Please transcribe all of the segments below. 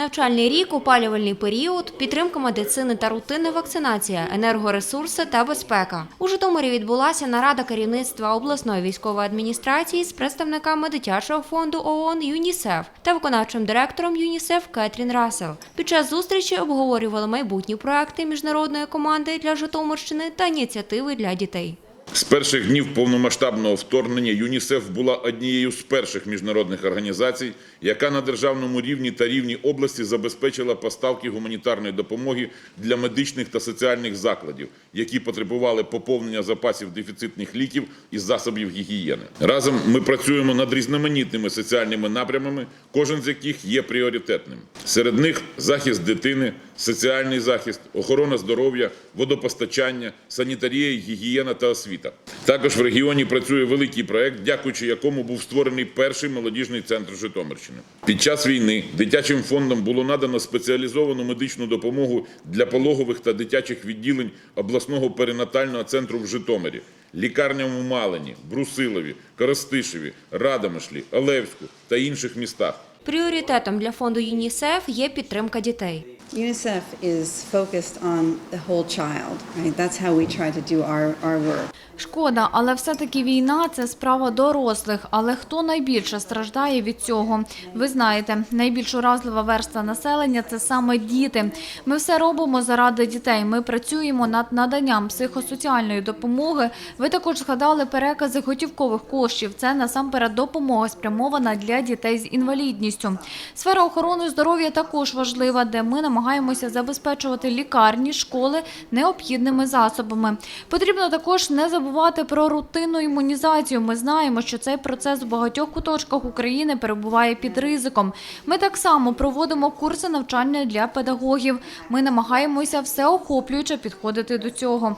Навчальний рік, опалювальний період, підтримка медицини та рутинна вакцинація, енергоресурси та безпека. У Житомирі відбулася нарада керівництва обласної військової адміністрації з представниками дитячого фонду ООН ЮНІСЕФ та виконавчим директором ЮНІСЕФ Кетрін Рассел. Під час зустрічі обговорювали майбутні проекти міжнародної команди для Житомирщини та ініціативи для дітей. З перших днів повномасштабного вторгнення ЮНІСЕФ була однією з перших міжнародних організацій, яка на державному рівні та рівні області забезпечила поставки гуманітарної допомоги для медичних та соціальних закладів, які потребували поповнення запасів дефіцитних ліків і засобів гігієни. Разом ми працюємо над різноманітними соціальними напрямами, кожен з яких є пріоритетним. Серед них захист дитини, соціальний захист, охорона здоров'я, водопостачання, санітарія, гігієна та освіта. Також в регіоні працює великий проект, дякуючи якому був створений перший молодіжний центр Житомирщини. Під час війни дитячим фондом було надано спеціалізовану медичну допомогу для пологових та дитячих відділень обласного перинатального центру в Житомирі, лікарням у Малині, Брусилові, Коростишеві, Радомишлі, Олевську та інших містах. Пріоритетом для фонду ЮНІСЕФ є підтримка дітей. UNICEF is focused on the whole child, right? That's how we try to do our, our work. Шкода, але все-таки війна це справа дорослих. Але хто найбільше страждає від цього? Ви знаєте, найбільш уразлива верста населення це саме діти. Ми все робимо заради дітей. Ми працюємо над наданням психосоціальної допомоги. Ви також згадали перекази готівкових коштів. Це насамперед допомога спрямована для дітей з інвалідністю. Сфера охорони здоров'я також важлива, де ми намагаємося забезпечувати лікарні, школи необхідними засобами. Потрібно також не забувати про рутинну імунізацію. Ми знаємо, що цей процес у багатьох куточках України перебуває під ризиком. Ми так само проводимо курси навчання для педагогів. Ми намагаємося всеохоплююче підходити до цього.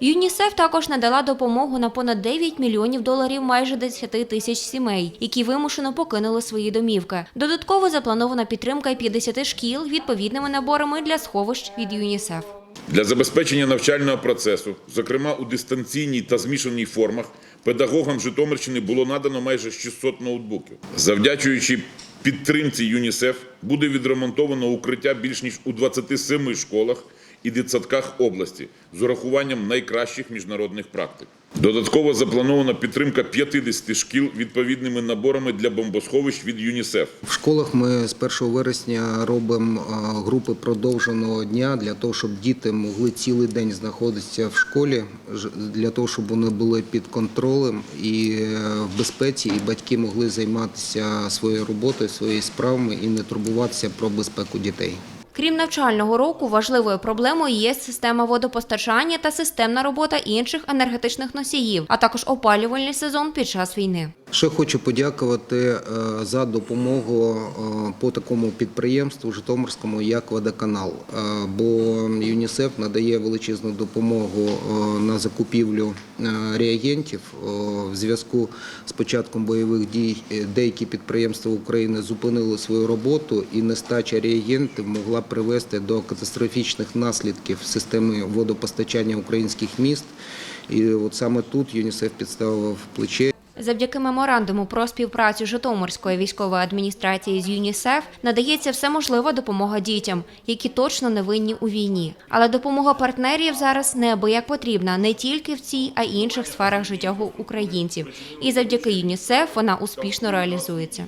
ЮНІСЕФ також надала допомогу на понад 9 мільйонів доларів майже 10 тисяч сімей, які вимушено покинули свої домівки. Додатково запланована підтримка й 50 шкіл відповідними наборами для сховищ від ЮНІСЕФ. Для забезпечення навчального процесу, зокрема у дистанційній та змішаній формах, педагогам Житомирщини було надано майже 600 ноутбуків. Завдячуючи підтримці ЮНІСЕФ, буде відремонтовано укриття більш ніж у 27 школах і дитсадках області з урахуванням найкращих міжнародних практик. Додатково запланована підтримка 50 шкіл відповідними наборами для бомбосховищ від ЮНІСЕФ. В школах ми з 1 вересня робимо групи продовженого дня для того, щоб діти могли цілий день знаходитися в школі, для того, щоб вони були під контролем і е, в безпеці, і батьки могли займатися своєю роботою, своїми справами і не турбуватися про безпеку дітей. Крім навчального року, важливою проблемою є система водопостачання та системна робота інших енергетичних носіїв, а також опалювальний сезон під час війни. Ще хочу подякувати е, за допомогу е, по такому підприємству Житомирському, як водоканал. Е, Бо ЮНІСЕФ надає величезну допомогу на закупівлю реагентів. В зв'язку з початком бойових дій деякі підприємства України зупинили свою роботу, і нестача реагентів могла привести до катастрофічних наслідків системи водопостачання українських міст. І от саме тут ЮНІСЕФ підставив плече. Завдяки меморандуму про співпрацю Житомирської військової адміністрації з ЮНІСЕФ надається всеможлива допомога дітям, які точно не винні у війні. Але допомога партнерів зараз неабияк потрібна не тільки в цій, а й інших сферах життя українців. І завдяки ЮНІСЕФ вона успішно реалізується.